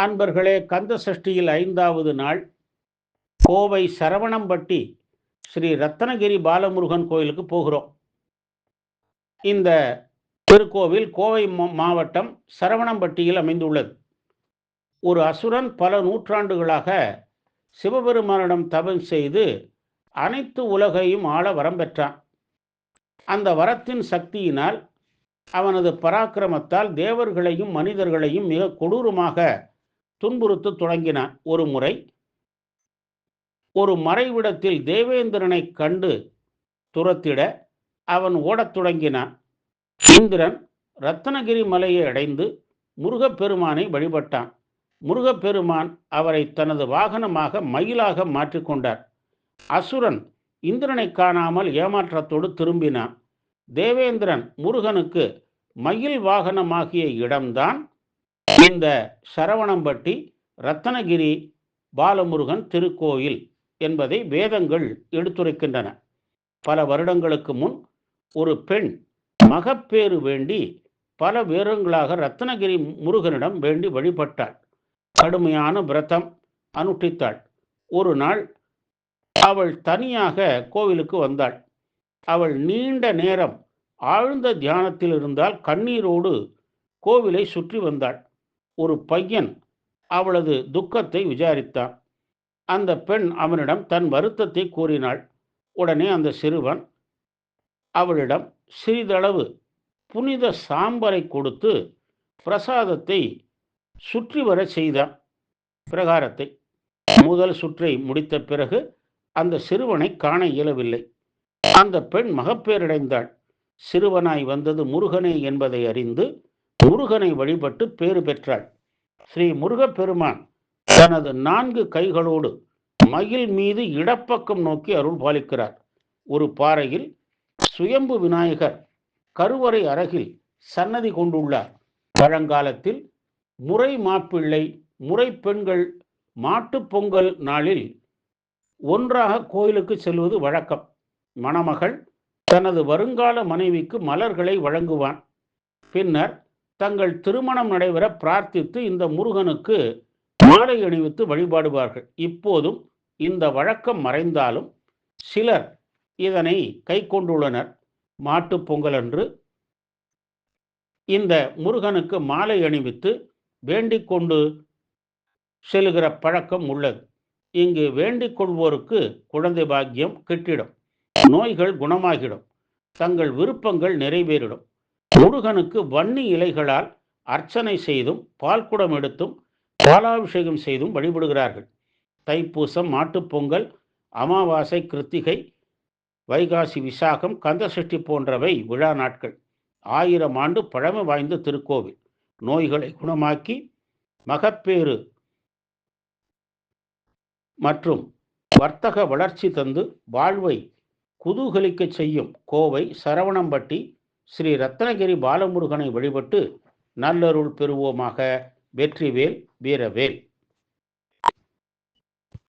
அன்பர்களே கந்த சஷ்டியில் ஐந்தாவது நாள் கோவை சரவணம்பட்டி ஸ்ரீ ரத்னகிரி பாலமுருகன் கோயிலுக்கு போகிறோம். இந்த திருக்கோவில் கோவை மா- மாவட்டம் சரவணம்பட்டியில் அமைந்துள்ளது. ஒரு அசுரன் பல நூற்றாண்டுகளாக சிவபெருமானிடம் தவம் செய்து அனைத்து உலகையும் ஆள வரம் பெற்றான். அந்த வரத்தின் சக்தியினால் அவனது பராக்கிரமத்தால் தேவர்களையும் மனிதர்களையும் மிக கொடூரமாக துன்புறுத்த தொடங்கினான் ஒரு முறை ஒரு மறைவிடத்தில் தேவேந்திரனை கண்டு துரத்திட அவன் ஓடத் தொடங்கினான் இந்திரன் ரத்னகிரி மலையை அடைந்து முருகப்பெருமானை வழிபட்டான். முருகப்பெருமான் அவரை தனது வாகனமாக மயிலாக மாற்றிக்கொண்டார் அசுரன் இந்திரனை காணாமல் ஏமாற்றத்தோடு திரும்பினான். தேவேந்திரன் முருகனுக்கு மயில் வாகனமாகிய இடம்தான் இந்த சரவணம்பட்டி ரத்னகிரி பாலமுருகன் திருக்கோயில் என்பதை வேதங்கள் எடுத்துரைக்கின்றன. பல வருடங்களுக்கு முன் ஒரு பெண் மகப்பேறு வேண்டி பல வீரங்களாக ரத்னகிரி முருகனிடம் வேண்டி வழிபட்டாள். கடுமையான விரதம் அனுஷ்டித்தாள். ஒரு நாள் அவள் தனியாக கோவிலுக்கு வந்தாள். அவள் நீண்ட நேரம் ஆழ்ந்த தியானத்தில் இருந்தால் கண்ணீரோடு கோவிலை சுற்றி வந்தாள். ஒரு பையன் அவளது துக்கத்தை விசாரித்தான். அந்த பெண் அவனிடம் தன் வருத்தத்தை கூறினாள். உடனே அந்த சிறுவன் அவளிடம் சிறிதளவு புனித சாம்பரை கொடுத்து பிரசாதத்தை சுற்றி வர செய்தான். பிரகாரத்தை முதல் சுற்றை முடித்த பிறகு அந்த சிறுவனை காண இயலவில்லை. அந்த பெண் மகப்பேரடைந்தாள் சிறுவனாய் வந்தது முருகனே என்பதை அறிந்து முருகனை வழிபட்டு பேறு பெற்றாள். ஸ்ரீ முருகப்பெருமான் தனது நான்கு கைகளோடு மயில் மீது இடப்பக்கம் நோக்கி அருள் பாலிக்கிறார் ஒரு பாறையில் சுயம்பு விநாயகர் கருவறை அருகில் சன்னதி கொண்டுள்ளார். பழங்காலத்தில் முறை மாப்பிள்ளை முறை பெண்கள் மாட்டுப் பொங்கல் நாளில் ஒன்றாக கோயிலுக்கு செல்வது வழக்கம். மணமகள் தனது வருங்கால மனைவிக்கு மலர்களை வழங்குவான். பின்னர் தங்கள் திருமணம் நடைபெற பிரார்த்தித்து இந்த முருகனுக்கு மாலை அணிவித்து வழிபாடுவார்கள். இப்போதும் இந்த வழக்கம் மறைந்தாலும் சிலர் இதனை கை கொண்டுள்ளனர். மாட்டுப் பொங்கல் அன்று இந்த முருகனுக்கு மாலை அணிவித்து வேண்டிக் கொண்டு செல்கிற பழக்கம் உள்ளது. இங்கு வேண்டிக் கொள்வோருக்கு குழந்தை பாக்கியம் கிட்டிடும். நோய்கள் குணமாகிடும். தங்கள் விருப்பங்கள் நிறைவேறிடும். முருகனுக்கு வன்னி இலைகளால் அர்ச்சனை செய்தும் பால்குடம் எடுத்தும் பாலாபிஷேகம் செய்தும் வழிபடுகிறார்கள். தைப்பூசம் மாட்டுப்பொங்கல் அமாவாசை கிருத்திகை வைகாசி விசாகம் கந்தசஷ்டி போன்றவை விழா நாட்கள். ஆயிரம் ஆண்டு பழமை வாய்ந்த திருக்கோவில். நோய்களை குணமாக்கி மகப்பேறு மற்றும் வர்த்தக வளர்ச்சி தந்து வாழ்வை குதூகலிக்கச் செய்யும் கோவை சரவணம்பட்டி ஸ்ரீ ரத்னகிரி பாலமுருகனை வழிபட்டு நல்லருள் பெறுவோமாக வெற்றிவேல் வீரவேல்.